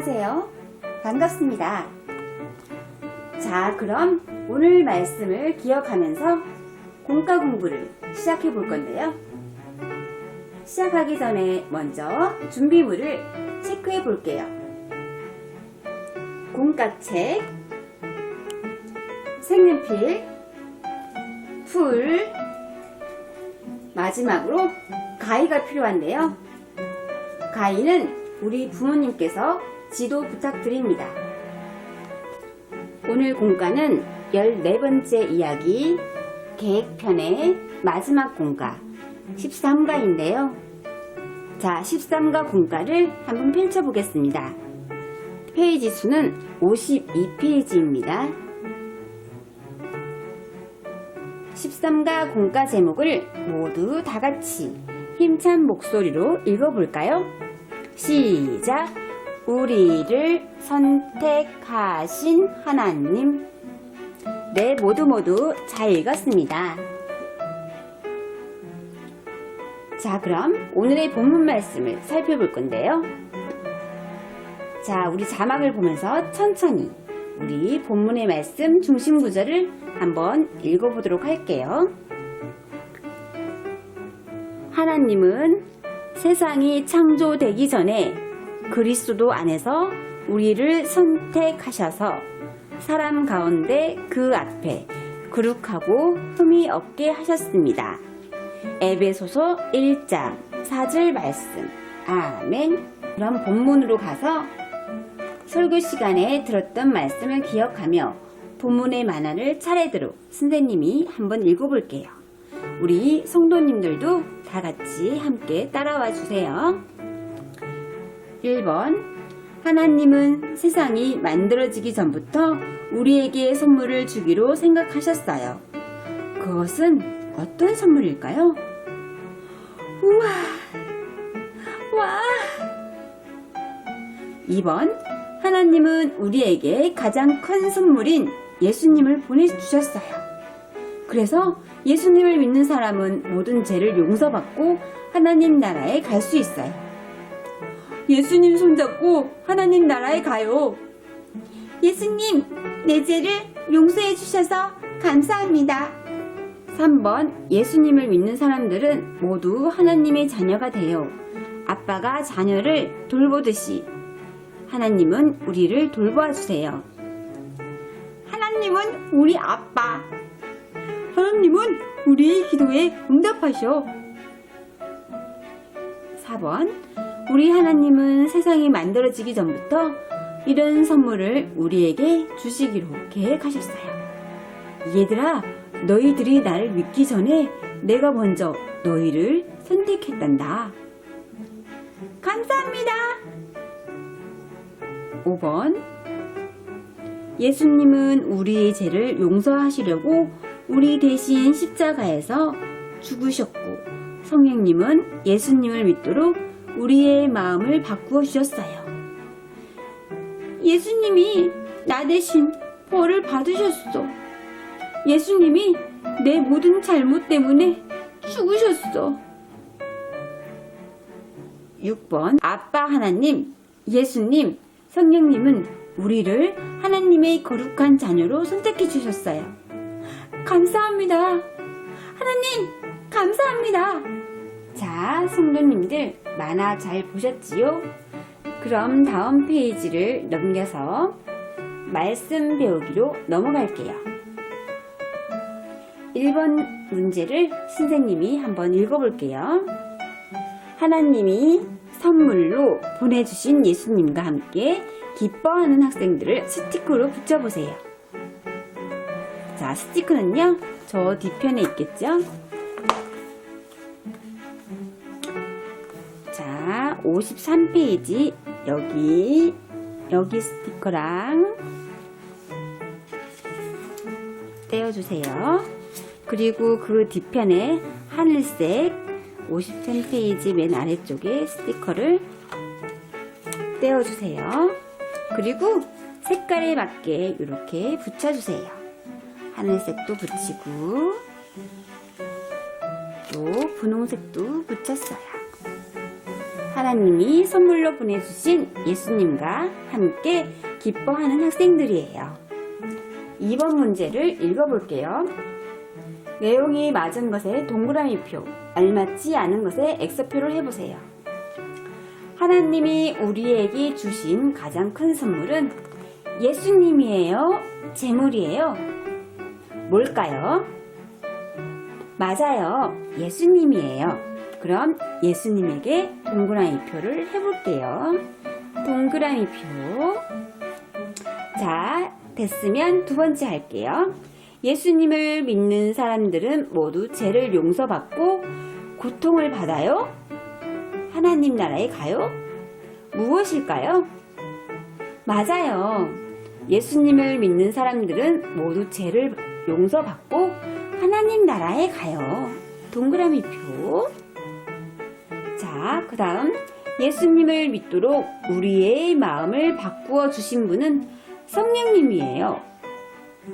안녕하세요. 반갑습니다. 자, 그럼 오늘 말씀을 기억하면서 공과 공부를 시작해 볼 건데요. 시작하기 전에 먼저 준비물을 체크해 볼게요. 공과책, 색연필, 풀, 마지막으로 가위가 필요한데요. 가위는 우리 부모님께서 지도 부탁드립니다. 오늘 공과는 14번째 이야기 계획편의 마지막 공과 13가인데요. 자, 13가 공과를 한번 펼쳐보겠습니다. 페이지 수는 52페이지입니다. 13가 공과 제목을 모두 다 같이 힘찬 목소리로 읽어볼까요? 시작! 우리를 선택하신 하나님. 네, 모두 모두 잘 읽었습니다. 자, 그럼 오늘의 본문 말씀을 살펴볼 건데요. 자, 우리 자막을 보면서 천천히 우리 본문의 말씀 중심 구절을 한번 읽어보도록 할게요. 하나님은 세상이 창조되기 전에 그리스도 안에서 우리를 선택하셔서 사람 가운데 그 앞에 거룩하고 흠이 없게 하셨습니다. 에베소서 1장 4절 말씀. 아멘. 그럼 본문으로 가서 설교 시간에 들었던 말씀을 기억하며 본문의 만화를 차례대로 선생님이 한번 읽어볼게요. 우리 성도님들도 다 같이 함께 따라와 주세요. 1번 하나님은 세상이 만들어지기 전부터 우리에게 선물을 주기로 생각하셨어요. 그것은 어떤 선물일까요? 우와! 와! 2번 하나님은 우리에게 가장 큰 선물인 예수님을 보내주셨어요. 그래서 예수님을 믿는 사람은 모든 죄를 용서받고 하나님 나라에 갈 수 있어요. 예수님 손잡고 하나님 나라에 가요. 예수님, 내 죄를 용서해 주셔서 감사합니다. 3번 예수님을 믿는 사람들은 모두 하나님의 자녀가 되어 아빠가 자녀를 돌보듯이 하나님은 우리를 돌보아 주세요. 하나님은 우리 아빠. 하나님은 우리의 기도에 응답하셔. 4번 우리 하나님은 세상이 만들어지기 전부터 이런 선물을 우리에게 주시기로 계획하셨어요. 얘들아, 너희들이 나를 믿기 전에 내가 먼저 너희를 선택했단다. 감사합니다. 5번 예수님은 우리의 죄를 용서하시려고 우리 대신 십자가에서 죽으셨고 성령님은 예수님을 믿도록 우리의 마음을 바꾸어 주셨어요. 예수님이 나 대신 벌을 받으셨어. 예수님이 내 모든 잘못 때문에 죽으셨어. 6번 아빠 하나님, 예수님, 성령님은 우리를 하나님의 거룩한 자녀로 선택해 주셨어요. 감사합니다. 하나님, 감사합니다. 자, 성도님들 만화 잘 보셨지요? 그럼 다음 페이지를 넘겨서 말씀 배우기로 넘어갈게요. 1번 문제를 선생님이 한번 읽어볼게요. 하나님이 선물로 보내주신 예수님과 함께 기뻐하는 학생들을 스티커로 붙여보세요. 자, 스티커는요, 저 뒤편에 있겠죠? 자, 53페이지, 여기, 여기 스티커랑 떼어주세요. 그리고 그 뒤편에 하늘색 53페이지 맨 아래쪽에 스티커를 떼어주세요. 그리고 색깔에 맞게 이렇게 붙여주세요. 하늘색도 붙이고 또 분홍색도 붙였어요. 하나님이 선물로 보내주신 예수님과 함께 기뻐하는 학생들이에요. 2번 문제를 읽어볼게요. 내용이 맞은 것에 동그라미표, 알맞지 않은 것에 X표를 해보세요. 하나님이 우리에게 주신 가장 큰 선물은 예수님이에요? 재물이에요? 뭘까요? 맞아요. 예수님이에요. 그럼 예수님에게 동그라미 표를 해볼게요. 동그라미 표. 자, 됐으면 두 번째 할게요. 예수님을 믿는 사람들은 모두 죄를 용서받고 고통을 받아요? 하나님 나라에 가요? 무엇일까요? 맞아요. 예수님을 믿는 사람들은 모두 죄를 용서받고 하나님 나라에 가요. 동그라미 표. 자, 그 다음 예수님을 믿도록 우리의 마음을 바꾸어 주신 분은 성령님이에요.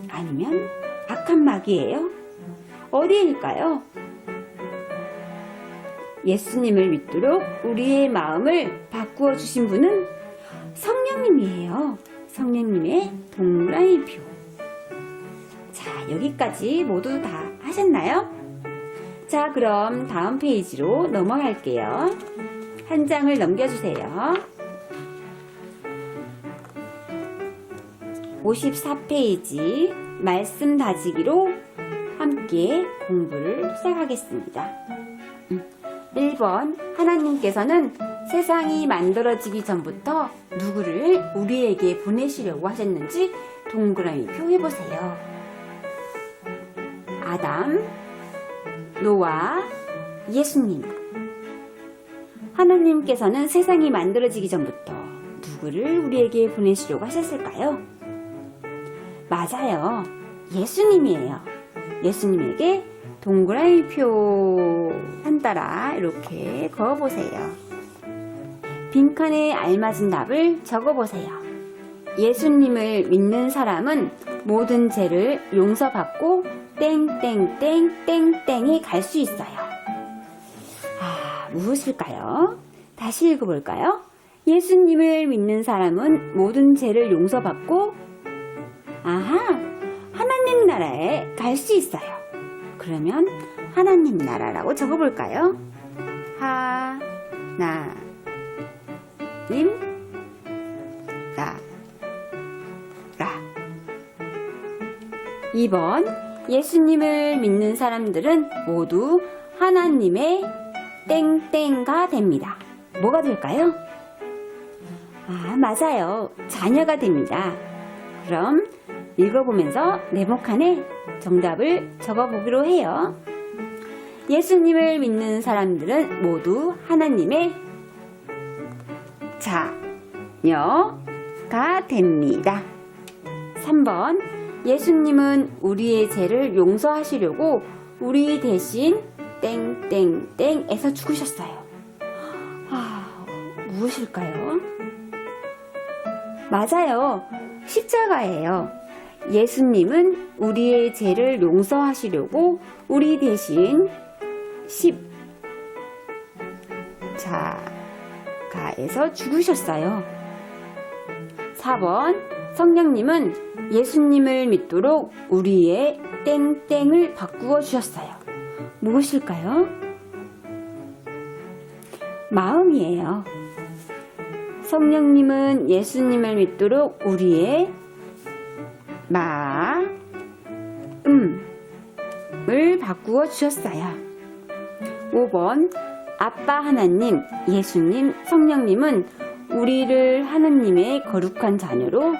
아니면 악한 마귀예요? 어디일까요? 예수님을 믿도록 우리의 마음을 바꾸어 주신 분은 성령님이에요. 성령님의 동그라미 표. 자, 여기까지 모두 다 하셨나요? 자, 그럼 다음 페이지로 넘어갈게요. 한 장을 넘겨주세요. 54페이지 말씀 다지기로 함께 공부를 시작하겠습니다. 1번 하나님께서는 세상이 만들어지기 전부터 누구를 우리에게 보내시려고 하셨는지 동그라미 표 해보세요. 아담, 노아, 예수님. 하나님께서는 세상이 만들어지기 전부터 누구를 우리에게 보내시려고 하셨을까요? 맞아요. 예수님이에요. 예수님에게 동그라미 표 한 따라 이렇게 그어보세요. 빈칸에 알맞은 답을 적어보세요. 예수님을 믿는 사람은 모든 죄를 용서받고 땡땡땡땡땡에 갈 수 있어요. 아, 무엇일까요? 다시 읽어볼까요? 예수님을 믿는 사람은 모든 죄를 용서받고 아하, 하나님 나라에 갈 수 있어요. 그러면 하나님 나라라고 적어볼까요? 하, 나, 님, 나, 라. 2번, 예수님을 믿는 사람들은 모두 하나님의 땡땡가 됩니다. 뭐가 될까요? 아, 맞아요. 자녀가 됩니다. 그럼 읽어보면서 네모칸에 정답을 적어보기로 해요. 예수님을 믿는 사람들은 모두 하나님의 자녀가 됩니다. 3번 예수님은 우리의 죄를 용서하시려고 우리 대신 땡땡땡에서 죽으셨어요. 아, 무엇일까요? 맞아요. 십자가예요. 예수님은 우리의 죄를 용서하시려고 우리 대신 십자가에서 죽으셨어요. 4번 성령님은 예수님을 믿도록 우리의 땡땡을 바꾸어 주셨어요. 무엇일까요? 마음이에요. 성령님은 예수님을 믿도록 우리의 마 음을 바꾸어 주셨어요. 5번 아빠 하나님, 예수님, 성령님은 우리를 하나님의 거룩한 자녀로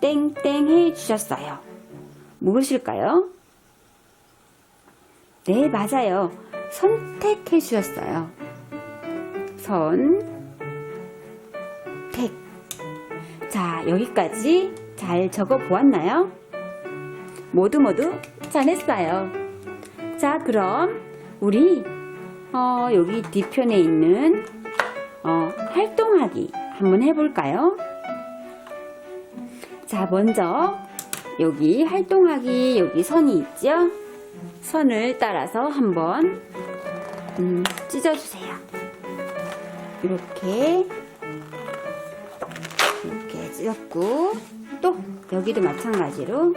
땡땡 해 주셨어요. 무엇일까요? 네, 맞아요. 선택해 주셨어요. 선, 택. 자, 여기까지 잘 적어 보았나요? 모두 모두 잘했어요. 자, 그럼 우리 어, 여기 뒤편에 있는 어, 활동하기 한번 해볼까요? 자, 먼저 여기 활동하기 여기 선이 있죠? 선을 따라서 한번 음, 찢어주세요. 이렇게 이렇게 찢었고 또 여기도 마찬가지로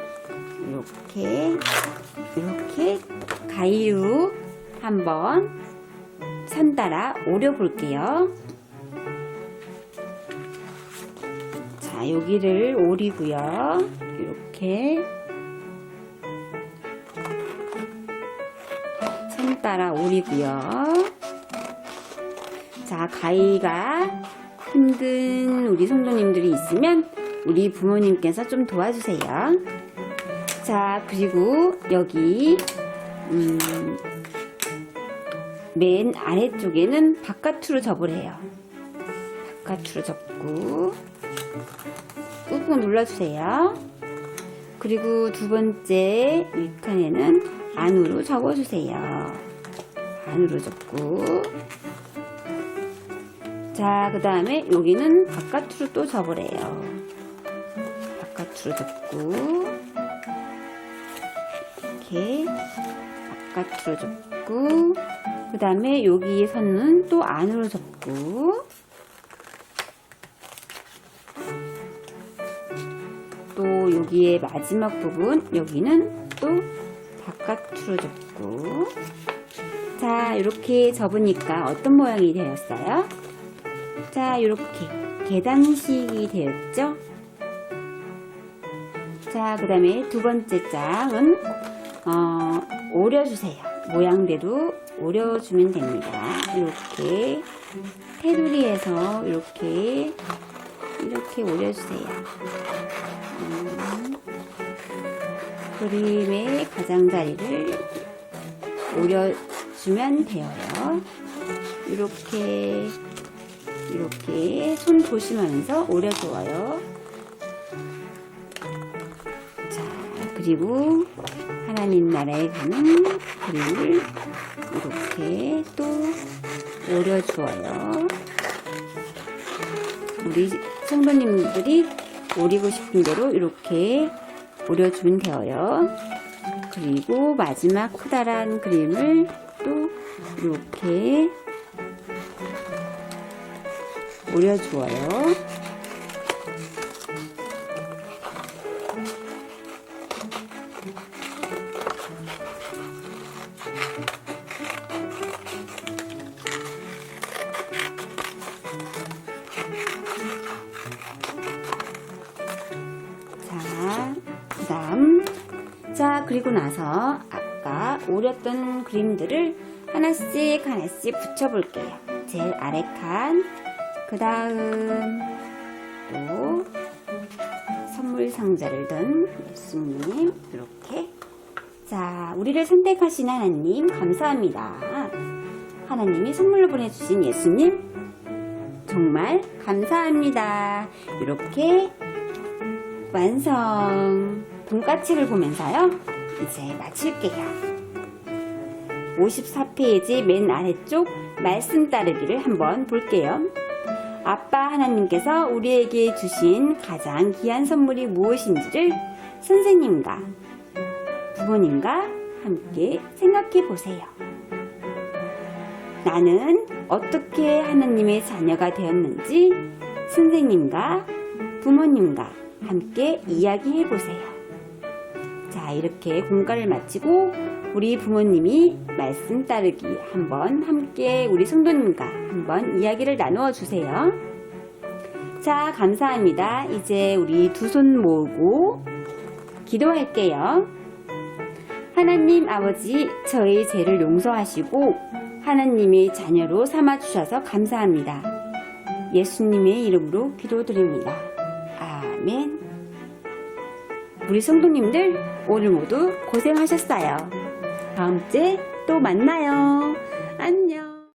이렇게 이렇게 가위로 한번 선 따라 오려 볼게요. 자, 여기를 오리고요. 이렇게 선 따라 오리고요. 자, 가위가 힘든 우리 성도님들이 있으면 우리 부모님께서 좀 도와주세요. 자, 그리고 여기 음, 맨 아래쪽에는 바깥으로 접으래요. 바깥으로 접고 꾹꾹 눌러주세요. 그리고 두 번째 윗칸에는 안으로 접어주세요. 안으로 접고 자, 그 다음에 여기는 바깥으로 또 접으래요. 바깥으로 접고 이렇게 바깥으로 접고 그 다음에 여기 선은 또 안으로 접고 또 여기에 마지막 부분 여기는 또 바깥으로 접고 자 이렇게 접으니까 어떤 모양이 되었어요? 자 이렇게 계단식이 되었죠? 자 그 다음에 두 번째 짝은 어, 오려주세요 모양대로 오려주면 됩니다 이렇게 테두리에서 이렇게 이렇게 오려주세요. 음, 그림의 가장자리를 오려주면 되어요. 이렇게 이렇게 손 조심하면서 오려줘요. 자 그리고 하나님 나라에 가는 그림을 이렇게 또 오려주어요. 우리 성도님들이 오리고 싶은 대로 이렇게 오려주면 되어요. 그리고 마지막 커다란 그림을 또 이렇게 오려주어요. 그리고 나서 아까 오렸던 그림들을 하나씩 하나씩 붙여볼게요. 제일 아래 칸. 그 다음, 또, 선물 상자를 든 예수님. 이렇게. 자, 우리를 선택하신 하나님, 감사합니다. 하나님이 선물로 보내주신 예수님, 정말 감사합니다. 이렇게 완성. 돈가책을 보면서요. 이제 마칠게요. 54페이지 맨 아래쪽 말씀 따르기를 한번 볼게요. 아빠 하나님께서 우리에게 주신 가장 귀한 선물이 무엇인지를 선생님과 부모님과 함께 생각해 보세요. 나는 어떻게 하나님의 자녀가 되었는지 선생님과 부모님과 함께 이야기해 보세요. 자, 이렇게 공과를 마치고 우리 부모님이 말씀 따르기 한번 함께 우리 성도님과 한번 이야기를 나누어 주세요. 자, 감사합니다. 이제 우리 두 손 모으고 기도할게요. 하나님 아버지, 저의 죄를 용서하시고 하나님의 자녀로 삼아 주셔서 감사합니다. 예수님의 이름으로 기도드립니다. 아멘. 우리 성도님들 오늘 모두 고생하셨어요. 다음 주에 또 만나요.